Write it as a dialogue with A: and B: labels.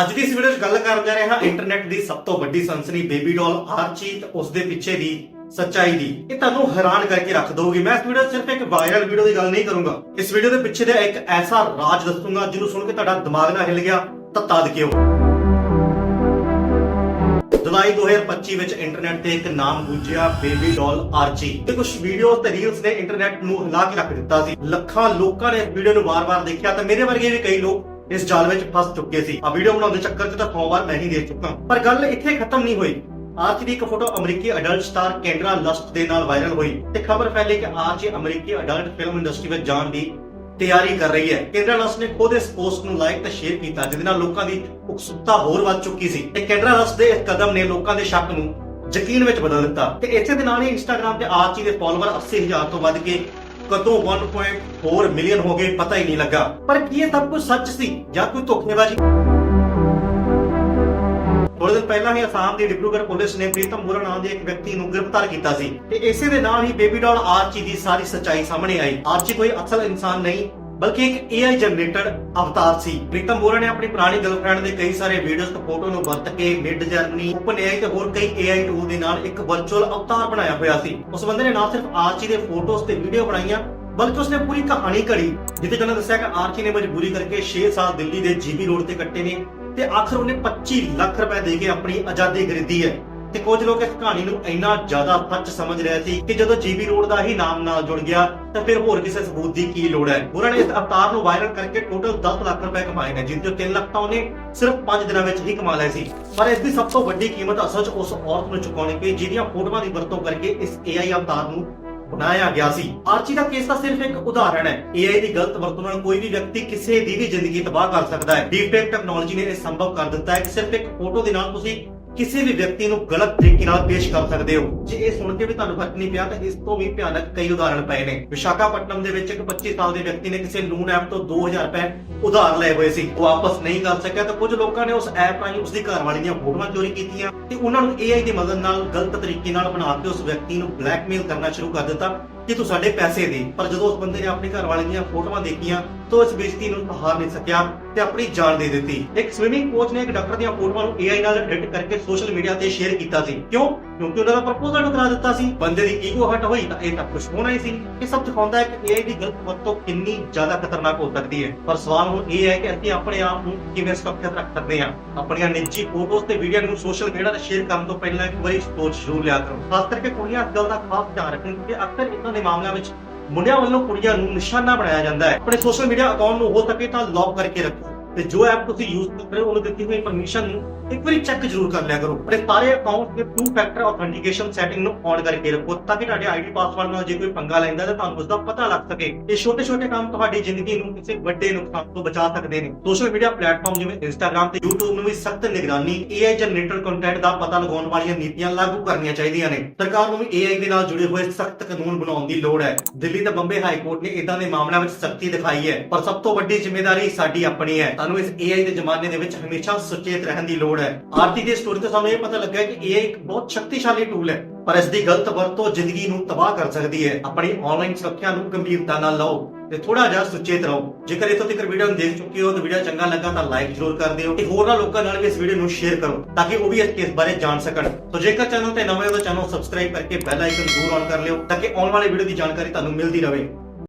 A: ਅੱਜ ਦੀ ਇਸ ਵੀਡੀਓ 'ਚ ਗੱਲ ਕਰਨ ਜਾ ਰਹੇ ਹਾਂ ਇੰਟਰਨੈਟ ਦੀ ਸਭ ਤੋਂ ਵੱਡੀ ਸਨਸਨੀ ਬੇਬੀ ਡਾਲ ਆਰਚੀ ਤੇ ਉਸ ਦੇ ਪਿੱਛੇ ਦੀ ਸੱਚਾਈ ਦੀ। ਇਹ ਤੁਹਾਨੂੰ ਹੈਰਾਨ ਕਰਕੇ ਰੱਖ ਦੋਗੀ ਮੈਂ ਇਸ ਵੀਡੀਓ 'ਚ ਸਿਰਫ ਇੱਕ ਵਾਇਰਲ ਵੀਡੀਓ ਦੀ ਗੱਲ ਨਹੀਂ ਕਰੂੰਗਾ। ਇਸ ਵੀਡੀਓ ਦੇ ਪਿੱਛੇ ਦਾ ਇੱਕ ਐਸਾ ਰਾਜ ਦੱਸੂੰਗਾ ਜਿਹਨੂੰ ਸੁਣ ਕੇ ਤੁਹਾਡਾ ਦਿਮਾਗ ਨਾ ਹਿੱਲ ਗਿਆ, ਤਾਂ ਕਿਉਂ? ਜੁਲਾਈ 2025 ਵਿੱਚ ਇੰਟਰਨੈਟ ਤੇ ਇੱਕ ਨਾਮ ਗੂੰਜਿਆ ਬੇਬੀ ਡਾਲ ਆਰਚੀ ਤੇ ਕੁਝ ਵੀਡੀਓਜ਼ ਤੇ ਰੀਲਸ ਨੇ ਇੰਟਰਨੈਟ ਨੂੰ ਹਿਲਾ ਕੇ ਰੱਖ ਦਿੱਤਾ ਸੀ। ਲੱਖਾਂ ਲੋਕਾਂ ਨੇ ਵੀਡੀਓ ਨੂੰ ਵਾਰ-ਵਾਰ ਦੇਖਿਆ, ਤੇ ਮੇਰੇ ਵਰਗੇ ਵੀ ਕਈ ਲੋਕ ਇਸ ਜਾਲ ਵਿੱਚ ਫਸ ਚੁੱਕੇ ਸੀ। ਆ ਵੀਡੀਓ ਬਣਾਉਣ ਦੇ ਚੱਕਰ 'ਚ ਤਾਂ 100 ਵਾਰ ਮੈਂ ਹੀ ਦੇਖ ਚੁੱਕਾ। ਪਰ ਗੱਲ ਇੱਥੇ ਖਤਮ ਨਹੀਂ ਹੋਈ। ਆਰਚੀ ਦੀ ਇੱਕ ਫੋਟੋ ਅਮਰੀਕੀ ਅਡਲਟ ਸਟਾਰ ਕੈਂਡਰਾ ਲਸਟ ਦੇ ਨਾਲ ਵਾਇਰਲ ਹੋਈ ਤੇ ਖਬਰ ਫੈਲੀ ਕਿ ਆਰਚੀ ਅਮਰੀਕੀ ਅਡਲਟ ਫਿਲਮ ਇੰਡਸਟਰੀ ਵਿੱਚ ਜਾਣ ਦੀ ਤਿਆਰੀ ਕਰ ਰਹੀ ਹੈ। ਕੇਂਦਰਾ ਰਸ ਨੇ ਖੁਦ ਇਸ ਪੋਸਟ ਨੂੰ ਲਾਈਕ ਤੇ ਸ਼ੇਅਰ ਕੀਤਾ, ਜਿਹਦੇ ਨਾਲ ਲੋਕਾਂ ਦੀ ਉਕਸੁਕਤਾ ਹੋਰ ਵੱਧ ਚੁੱਕੀ ਸੀ। ਤੇ ਕੇਂਦਰਾ ਰਸ ਦੇ ਇਸ ਕਦਮ ਨੇ ਲੋਕਾਂ ਦੇ ਸ਼ੱਕ ਨੂੰ ਯਕੀਨ ਵਿੱਚ ਬਦਲ ਦਿੱਤਾ। ਤੇ ਇਸੇ ਦੇ ਨਾਲ ਹੀ ਇੰਸਟਾਗ੍ਰam ਤੇ ਆਰਚੀ ਦੇ ਫਾਲੋਅਰ 80000 ਤੋਂ ਵੱਧ ਕੇ ਕਦੋਂ 1.4 ਮਿਲੀਅਨ ਹੋ ਗਏ, ਪਤਾ ਹੀ ਨਹੀਂ ਲੱਗਾ। ਪਰ ਕੀ ਇਹ ਸਭ ਕੁਝ ਸੱਚ ਸੀ ਜਾਂ ਕੋਈ ਧੋਖੇਬਾਜ਼ੀ? ਥੋੜੇ ਦਿਨ ਪਹਿਲਾਂ ਹੀ ਅਸਾਮ ਦੀ ਡਿਬਰੂਗੜ੍ਹ ਪੁਲਿਸ ਨੇ ਪ੍ਰੀਤਮ ਮੁਰਾ ਨਾਮ ਦੇ ਇੱਕ ਵਿਅਕਤੀ ਨੂੰ ਗ੍ਰਿਫਤਾਰ ਕੀਤਾ ਸੀ ਤੇ ਇਸੇ ਦੇ ਨਾਲ ਹੀ ਬੇਬੀ ਡਾਲ ਆਰਚੀ ਦੀ ਸਾਰੀ ਸੱਚਾਈ ਸਾਹਮਣੇ ਆਈ। ਆਰਚੀ ਕੋਈ ਅਸਲ ਇਨਸਾਨ ਨਹੀਂ ਬਲਕਿ ਇੱਕ AI ਜਨਰੇਟਡ ਅਵਤਾਰ ਸੀ। ਪ੍ਰੀਤਮ ਮੁਰਾ ਨੇ ਆਪਣੀ ਪੁਰਾਣੀ ਗਰਲਫ੍ਰੈਂਡ ਦੇ ਕਈ ਸਾਰੇ ਵੀਡੀਓਜ਼ ਤੇ ਫੋਟੋ ਨੂੰ ਵਰਤ ਕੇ ਮਿਡ ਜਰਨੀ ਓਪਨ AI ਤੇ ਹੋਰ ਕਈ AI ਟੂਲ ਦੇ ਨਾਲ ਇੱਕ ਵਰਚੁਅਲ ਅਵਤਾਰ ਬਣਾਇਆ ਹੋਇਆ ਸੀ। ਉਸ ਬੰਦੇ ਨੇ ਨਾ ਸਿਰਫ ਆਰਚੀ ਦੇ ਫੋਟੋਜ਼ ਤੇ ਵੀਡੀਓ ਬਣਾਈਆਂ, ਬਲਕਿ ਉਸਨੇ ਪੂਰੀ ਕਹਾਣੀ ਘੜੀ, ਜਿੱਥੇ ਜਨਾਂ ਦੱਸਿਆ ਕਿ ਆਰਚੀ ਨੇ ਮਜਬੂਰੀ ਕਰਕੇ 6 ਸਾਲ ਦਿੱਲੀ ਦੇ ਜੀਬੀ ਰੋਡ ਤੇ ਕੱਟੇ ਨੇ ਤੇ ਆਖਰ ਉਹਨੇ 25 ਲੱਖ ਰੁਪਏ ਦੇ ਕੇ ਆਪਣੀ ਆਜ਼ਾਦੀ ਖਰੀਦੀ ਹੈ। ਤੇ ਕੁਝ ਲੋਕ ਇਸ ਕਹਾਣੀ ਨੂੰ ਇੰਨਾ ਜ਼ਿਆਦਾ ਸੱਚ ਸਮਝ ਰਹੇ ਸੀ ਕਿ ਜਦੋਂ ਜੀਬੀ ਰੋਡ ਦਾ ਹੀ ਨਾਮ ਨਾਲ ਜੁੜ ਗਿਆ, ਤਾਂ ਫਿਰ ਹੋਰ ਕਿਸੇ ਸਬੂਤ ਦੀ ਕੀ ਲੋੜ ਹੈ? ਉਹਨਾਂ ਨੇ ਇਸ ਅਵਤਾਰ ਨੂੰ ਵਾਇਰਲ ਕਰਕੇ ਟੋਟਲ 10 ਲੱਖ ਰੁਪਏ ਕਮਾਏ ਨੇ, ਜਿਸ ਚੋਂ 3 ਲੱਖ ਤਾਂ ਉਹਨੇ ਸਿਰਫ 5 ਦਿਨਾਂ ਵਿੱਚ ਹੀ ਕਮਾ ਲਏ ਸੀ। ਪਰ ਇਸ ਦੀ ਸਭ ਤੋਂ ਵੱਡੀ ਕੀਮਤ ਅਸਲ 'ਚ ਉਸ ਔਰਤ ਨੂੰ ਚੁਕਾਉਣੀ ਪਈ, ਜਿਹਦੀਆਂ ਫੋਟੋਆਂ ਦੀ ਵਰਤੋਂ ਕਰਕੇ ਇਸ AI ਅਵਤਾਰ ਨੂੰ ਬਣਾਇਆ ਗਿਆ ਸੀ। ਆਰਚੀ ਦਾ ਕੇਸ ਤਾਂ ਸਿਰਫ ਇੱਕ ਉਦਾਹਰਣ ਹੈ। AI ਦੀ ਗਲਤ ਵਰਤੋਂ ਨਾਲ ਕੋਈ ਵੀ ਵਿਅਕਤੀ ਕਿਸੇ ਦੀ ਵੀ ਜ਼ਿੰਦਗੀ ਤਬਾਹ ਕਰ ਸਕਦਾ ਹੈ। ਡੀਪਫੇਕ ਟੈਕਨੋਲੋਜੀ ਨੇ ਇਹ ਸੰਭਵ ਕਰ ਦਿੱਤਾ ਹੈ ਕਿ ਸਿਰਫ ਇੱਕ ਫੋਟੋ ਦੇ ਨਾਲ ਤੁਸੀਂ ਕਿਸੇ ਵੀ ਵਿਅਕਤੀ ਨੂੰ ਗਲਤ ਤਰੀਕੇ ਨਾਲ ਪੇਸ਼ ਕਰ ਸਕਦੇ ਹੋ। ਜੇ ਇਹ ਸੁਣ ਕੇ ਵੀ ਤੁਹਾਨੂੰ ਫ਼ਰਕ ਨਹੀਂ ਪਿਆ, ਤਾਂ ਇਸ ਤੋਂ ਵੀ ਭਿਆਨਕ ਕਈ ਉਦਾਹਰਣ ਪਏ ਨੇ। ਵਿਸ਼ਾਖਾਪਟਨਮ ਦੇ ਵਿੱਚ ਇੱਕ 25 ਸਾਲ ਦੇ ਵਿਅਕਤੀ ਨੇ ਕਿਸੇ ਲੂਨ ਐਪ ਤੋਂ 2000 ਰੁਪਏ ਉਧਾਰ ਲਏ ਹੋਏ ਸੀ। ਉਹ ਵਾਪਸ ਨਹੀਂ ਕਰ ਸਕਿਆ, ਤਾਂ ਕੁਝ ਲੋਕਾਂ ਨੇ ਉਸ ਐਪ ਰਾਹੀਂ ਉਸ ਦੀ ਘਰਵਾਲੀ ਦੀਆਂ ਫੋਟੋਆਂ ਚੋਰੀ ਕੀਤੀਆਂ ਤੇ ਉਹਨਾਂ ਨੂੰ AI ਦੀ ਮਦਦ ਨਾਲ ਗਲਤ ਤਰੀਕੇ ਨਾਲ ਬਣਾ ਕੇ ਉਸ ਵਿਅਕਤੀ ਨੂੰ ਬਲੈਕਮੇਲ ਕਰਨਾ ਸ਼ੁਰੂ ਕਰ ਦਿੱਤਾ ਕਿ ਤੂੰ ਸਾਡੇ ਪੈਸੇ ਦੇ। ਪਰ ਜਦੋਂ ਉਸ ਬੰਦੇ ਨੇ ਆਪਣੇ ਘਰਵਾਲੀ ਦੀਆਂ ਫੋਟੋਆਂ ਦੇਖੀਆਂ ਤਾਂ ਇਸ ਬੇਇੱਜ਼ਤੀ ਨੂੰ ਸਹਾਰ ਨਹੀਂ ਸਕਿਆ ਤੇ ਆਪਣੀ ਜਾਨ ਦੇ ਦਿੱਤੀ। ਇੱਕ ਸਵਿਮਿੰਗ ਕੋਚ ਨੇ ਇੱਕ ਡਾਕਟਰ ਦੀਆਂ ਫੋਟੋਆਂ ਨੂੰ AI ਨਾਲ ਐਡਿਟ ਕਰਕੇ ਸੋਸ਼ਲ ਮੀਡੀਆ ਤੇ ਸ਼ੇਅਰ ਕੀਤਾ ਸੀ। ਕਿਉਂ? ਕਿਉਂਕਿ ਉਹਨਾਂ ਦਾ ਪ੍ਰਪੋਜ਼ਲ ਠੁਕਰਾ ਦਿੱਤਾ ਸੀ। ਬੰਦੇ ਦੀ ਈਗੋ ਹਟ ਹੋਈ ਤਾਂ ਇਹ ਤਾਂ ਕੁਝ ਹੋਣਾ ਹੀ ਸੀ। ਇਹ ਸਭ ਦਿਖਾਉਂਦਾ ਹੈ ਕਿ AI ਦੀ ਗਲਤ ਵਰਤੋਂ ਕਿੰਨੀ ਜ਼ਿਆਦਾ ਖਤਰਨਾਕ ਹੋ ਸਕਦੀ ਹੈ। ਪਰ ਸਵਾਲ ਹੁਣ ਇਹ ਹੈ ਕਿ ਅਸੀਂ ਆਪਣੇ ਆਪ ਨੂੰ ਕਿਵੇਂ ਸੁਰੱਖਿਅਤ ਰੱਖ ਸਕਦੇ ਹਾਂ? ਆਪਣੀਆਂ ਨਿੱਜੀ ਫੋਟੋਜ਼ ਤੇ ਵੀਡੀਓ ਨੂੰ ਸੋਸ਼ਲ ਮੀਡੀਆ ਤੇ ਸ਼ੇਅਰ ਕਰਨ ਤੋਂ ਪਹਿਲਾਂ ਇੱਕ ਵਾਰੀ ਸੋਚ ਜ਼ਰੂਰ ਲਿਆ ਕਰੋ। ਖਾਸ ਕਰਕੇ ਕੁੜੀਆਂ ਇਸ ਗੱਲ ਦਾ ਖਾਸ ਧਿਆਨ ਰੱਖਣ ਕਿਉਂਕਿ ਅਕਸਰ ਇਦਾਂ ਦੇ ਮਾਮਲਿਆਂ ਵਿੱਚ ਮੁੰਡਿਆਂ ਵੱਲੋਂ ਕੁੜੀਆਂ ਨੂੰ ਨਿਸ਼ਾਨਾ ਬਣਾਇਆ ਜਾਂਦਾ ਹੈ। ਆਪਣੇ ਸੋਸ਼ਲ ਮੀਡੀਆ ਅਕਾਊਂਟ ਨੂੰ ਹੋ ਸਕੇ ਤਾਂ ਲੌਕ ਕਰਕੇ ਰੱਖੋ। ਤੇ ਜੋ ਐਪ ਤੁਸੀਂ ਯੂਜ਼ ਕਰ ਰਹੇ ਹੋ, ਉਹਨੂੰ ਦਿੱਤੀ ਹੋਈ ਪਰਮਿਸ਼ਨ ਨੂੰ ਇੱਕ ਵਾਰੀ ਚੈੱਕ ਜ਼ਰੂਰ ਕਰ ਲਿਆ ਕਰੋ। ਆਪਣੇ ਸਾਰੇ ਅਕਾਊਂਟ ਦੇ ਟੂ ਫੈਕਟਰ ਆਥੈਂਟੀਕੇਸ਼ਨ ਸੈਟਿੰਗ ਨੂੰ ਔਨ ਕਰਕੇ ਰੱਖੋ, ਤਾਂ ਕਿ ਤੁਹਾਡੇ ਆਈਡੀ ਪਾਸਵਰਡ ਨਾਲ ਜੇ ਕੋਈ ਪੰਗਾ ਲੈਂਦਾ ਤਾਂ ਤੁਹਾਨੂੰ ਉਸ ਪਤਾ ਲੱਗ ਸਕੇ ਇਹ ਛੋਟੇ-ਛੋਟੇ ਕੰਮ ਤੁਹਾਡੀ ਜ਼ਿੰਦਗੀ ਨੂੰ ਕਿਸੇ ਵੱਡੇ ਨੁਕਸਾਨ ਤੋਂ ਬਚਾ ਸਕਦੇ ਨੇ। ਸੋਸ਼ਲ ਮੀਡੀਆ ਪਲੇਟਫਾਰਮ ਜਿਵੇਂ ਇੰਸਟਾਗ੍ਰam ਤੇ YouTube ਨੂੰ ਵੀ ਸਖਤ ਨਿਗਰਾਨੀ AI ਜਨਰੇਟਡ ਕੰਟੈਂਟ ਦਾ ਪਤਾ ਲਗਾਉਣ ਵਾਲੀਆਂ ਨੀਤੀਆਂ ਲਾਗੂ ਕਰਨੀਆਂ ਚਾਹੀਦੀਆਂ ਨੇ। ਸਰਕਾਰ ਨੂੰ ਵੀ AI ਦੇ ਨਾਲ ਜੁੜੇ ਹੋਏ ਸਖਤ ਕਾਨੂੰਨ ਬਣਾਉਣ ਦੀ ਲੋੜ ਹੈ। ਦਿੱਲੀ ਤੇ ਬੰਬੇ ਹਾਈ ਕੋਰਟ ਨੇ ਇਦਾਂ ਦੇ ਮਾਮਲਿਆਂ ਵਿੱਚ ਸਖਤੀ ਦਿਖਾਈ ਹੈ, ਪਰ ਸਭ ਤੋਂ ਵੱਡੀ ਜ਼ਿੰਮੇਵਾਰੀ ਸਾਡੀ ਆਪਣੀ ਹੈ। ਸਾਨੂੰ ਇਸ AI ਦੇ ਜ਼ਮਾਨੇ ਦੇ ਵਿੱਚ ਹਮੇਸ਼ਾ ਸੁਚੇਤ ਰਹਿਣ ਦੀ ਲੋੜ ਹੈ। ਆਰਟੀ ਦੀ ਸਟੋਰੀ ਤੋਂ ਸਾਨੂੰ ਇਹ ਪਤਾ ਲੱਗਾ ਕਿ AI ਇੱਕ ਬਹੁਤ ਸ਼ਕਤੀਸ਼ਾਲੀ ਟੂਲ ਹੈ, ਪਰ ਇਸ ਦੀ ਗਲਤ ਵਰਤੋਂ ਜ਼ਿੰਦਗੀ ਨੂੰ ਤਬਾਹ ਕਰ ਸਕਦੀ ਹੈ। ਆਪਣੀ ਆਨਲਾਈਨ ਸੁਰੱਖਿਆ ਨੂੰ ਗੰਭੀਰਤਾ ਨਾਲ ਲਓ ਤੇ ਥੋੜਾ ਜਿਹਾ ਸੁਚੇਤ ਰਹੋ। ਜੇਕਰ ਇਤੋਂ ਤੱਕ ਵੀਡੀਓ ਨੂੰ ਦੇਖ ਚੁੱਕੇ ਹੋ ਤਾਂ ਵੀਡੀਓ ਚੰਗਾ ਲੱਗਾ ਤਾਂ ਲਾਈਕ ਜ਼ਰੂਰ ਕਰ ਦਿਓ ਤੇ ਹੋਰਨਾਂ ਲੋਕਾਂ ਨਾਲ ਵੀ ਇਸ ਵੀਡੀਓ ਨੂੰ ਸ਼ੇਅਰ ਕਰੋ ਤਾਂ ਕਿ ਉਹ ਵੀ ਇਸ ਕੇਸ ਬਾਰੇ ਜਾਣ ਸਕਣ। ਸੋ ਜੇਕਰ ਚੈਨਲ ਤੇ ਨਵੇਂ ਹੋ ਤਾਂ ਚੈਨਲ ਸਬਸਕ੍ਰਾਈਬ ਕਰਕੇ ਬੈਲ ਆਈਕਨ ਜ਼ਰੂਰ ਔਨ ਕਰ ਲਿਓ ਤਾਂ ਕਿ ਆਉਣ ਵਾਲੀ ਵੀਡੀਓ ਦੀ ਜਾਣਕਾਰੀ ਤੁਹਾਨੂੰ ਮਿਲਦੀ ਰਹੇ।